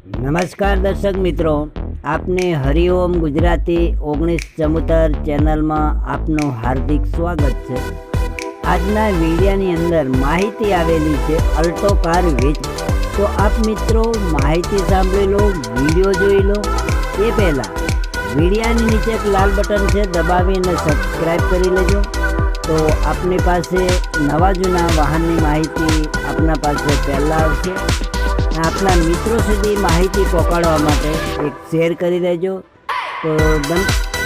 નમસ્કાર દર્શક મિત્રો. આપને હરિઓમ ગુજરાતી ઓગણીસ ચમોતર ચેનલમાં આપનું હાર્દિક સ્વાગત છે. આજના વિડીયાની અંદર માહિતી આવેલી છે અલ્ટો કાર વેચ તો આપ મિત્રો માહિતી સાંભળી લો, વીડિયો જોઈ લો. એ પહેલાં, વિડીયાની નીચે એક લાલ બટન છે, દબાવીને સબસ્ક્રાઈબ કરી લેજો. તો આપની પાસે નવા જૂના વાહનની માહિતી આપના પાસે પહેલાં આવશે. આપણા મિત્રો સુધી માહિતી પહોંચાડવા માટે એક શેર કરી દેજો. તો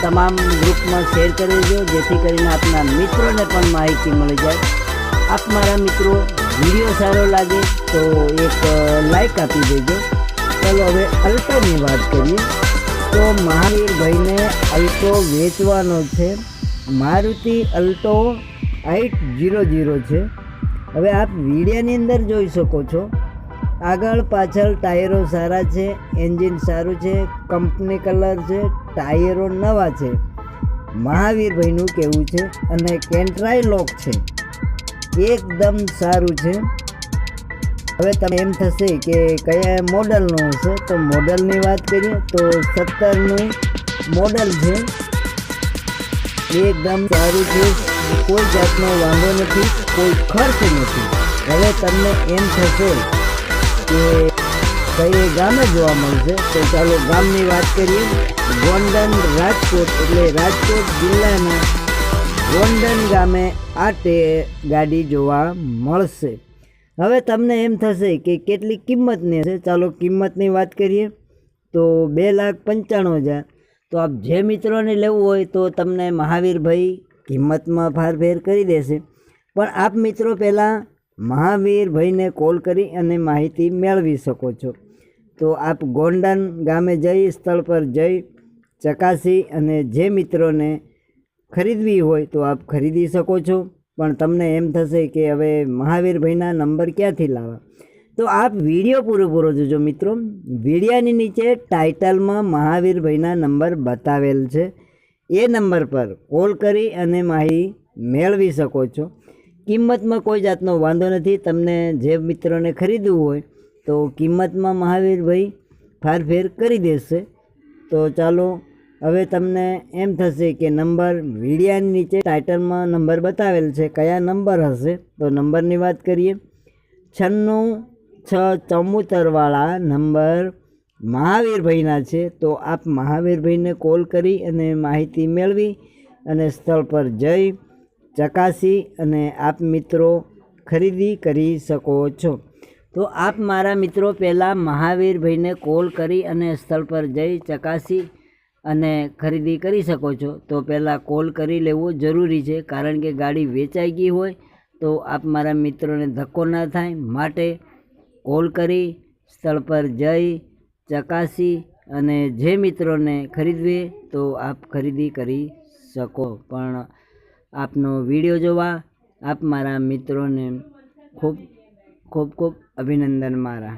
તમામ ગ્રુપમાં શેર કરી દેજો, જેથી કરીને આપના મિત્રોને પણ માહિતી મળી જાય. આપ મારા મિત્રો, વીડિયો સારો લાગે તો એક લાઈક આપી દેજો. ચાલો હવે અલ્ટોની વાત કરીએ. તો મહાવીરભાઈને અલ્ટો વેચવાનો છે. Maruti Alto eight zero zero છે. હવે આપ વિડીયાની અંદર જોઈ શકો છો. આગળ પાછળ ટાયરો સારા છે, એન્જિન સારું છે, કંપની કલર છે, ટાયરો નવા છે. મહાવીરભાઈનું કહેવું છે, અને કેન્ટ્રાય લોક છે. એકદમ સારું છે. હવે તમે એમ થશે કે કયા મોડલનું હશે, તો મોડલની વાત કરીએ, તો સત્તરનું મોડલ છે. એકદમ સારું છે. કોઈ જાતનો વાંધો નથી, કોઈ ખર્ચ નથી. હવે તમને એમ થશે કે કઈ ગામે જોવા મળશે. તો ચાલો ગામની વાત કરીએ. ગોંડન રાજકોટ, એટલે રાજકોટ જિલ્લાના ગોંડન ગામે આ તે ગાડી જોવા મળશે. હવે તમને એમ થશે કે કેટલી કિંમતની હશે? ચાલો કિંમતની વાત કરીએ. તો બે લાખ પંચાણું હજાર. તો આપ જે મિત્રોને લેવું હોય તો તમને મહાવીરભાઈ કિંમતમાં ફારફેર કરી દેશે. પણ આપ મિત્રો પહેલાં મહાવીરભાઈને કોલ કરી અને માહિતી મેળવી શકો છો. તો આપ ગોંડન ગામે જઈ સ્થળ પર જઈ ચકાસી અને જે મિત્રોને ખરીદવી હોય તો આપ ખરીદી શકો છો. પણ તમને એમ થશે કે હવે મહાવીરભાઈના નંબર ક્યાંથી લાવવા? તો આપ વીડિયો પૂરો જોજો મિત્રો. વિડીયાની નીચે ટાઇટલમાં મહાવીરભાઈના નંબર બતાવેલ છે. એ નંબર પર કોલ કરી અને માહિતી મેળવી શકો છો. કિંમતમાં કોઈ જાતનો વાંધો નથી. તમને જે મિત્રોને ખરીદવું હોય તો કિંમતમાં મહાવીરભાઈ ફારફેર કરી દેશે. તો ચાલો, હવે તમને એમ થશે કે નંબર વીડિયાની નીચે ટાઇટલમાં નંબર બતાવેલ છે, કયા નંબર હશે? તો નંબરની વાત કરીએ. છન્નું છ ચમુતરવાળા નંબર મહાવીરભાઈના છે. તો આપ મહાવીરભાઈને કોલ કરી અને માહિતી મેળવી અને સ્થળ પર જઈ ચકાસી અને આપ મિત્રો ખરીદી કરી શકો છો. તો આપ મારા મિત્રો પહેલાં મહાવીરભાઈને કોલ કરી અને સ્થળ પર જઈ ચકાસી અને ખરીદી કરી શકો છો. તો પહેલાં કોલ કરી લેવો જરૂરી છે, કારણ કે ગાડી વેચાઈ ગઈ હોય તો આપ મારા મિત્રોને ધક્કો ના થાય. માટે કોલ કરી, સ્થળ પર જઈ, ચકાસી અને જે મિત્રોને ખરીદવે તો આપ ખરીદી કરી શકો. પણ આપનો વીડિયો જોવા આપ મારા મિત્રોને ખૂબ ખૂબ ખૂબ અભિનંદન મારા.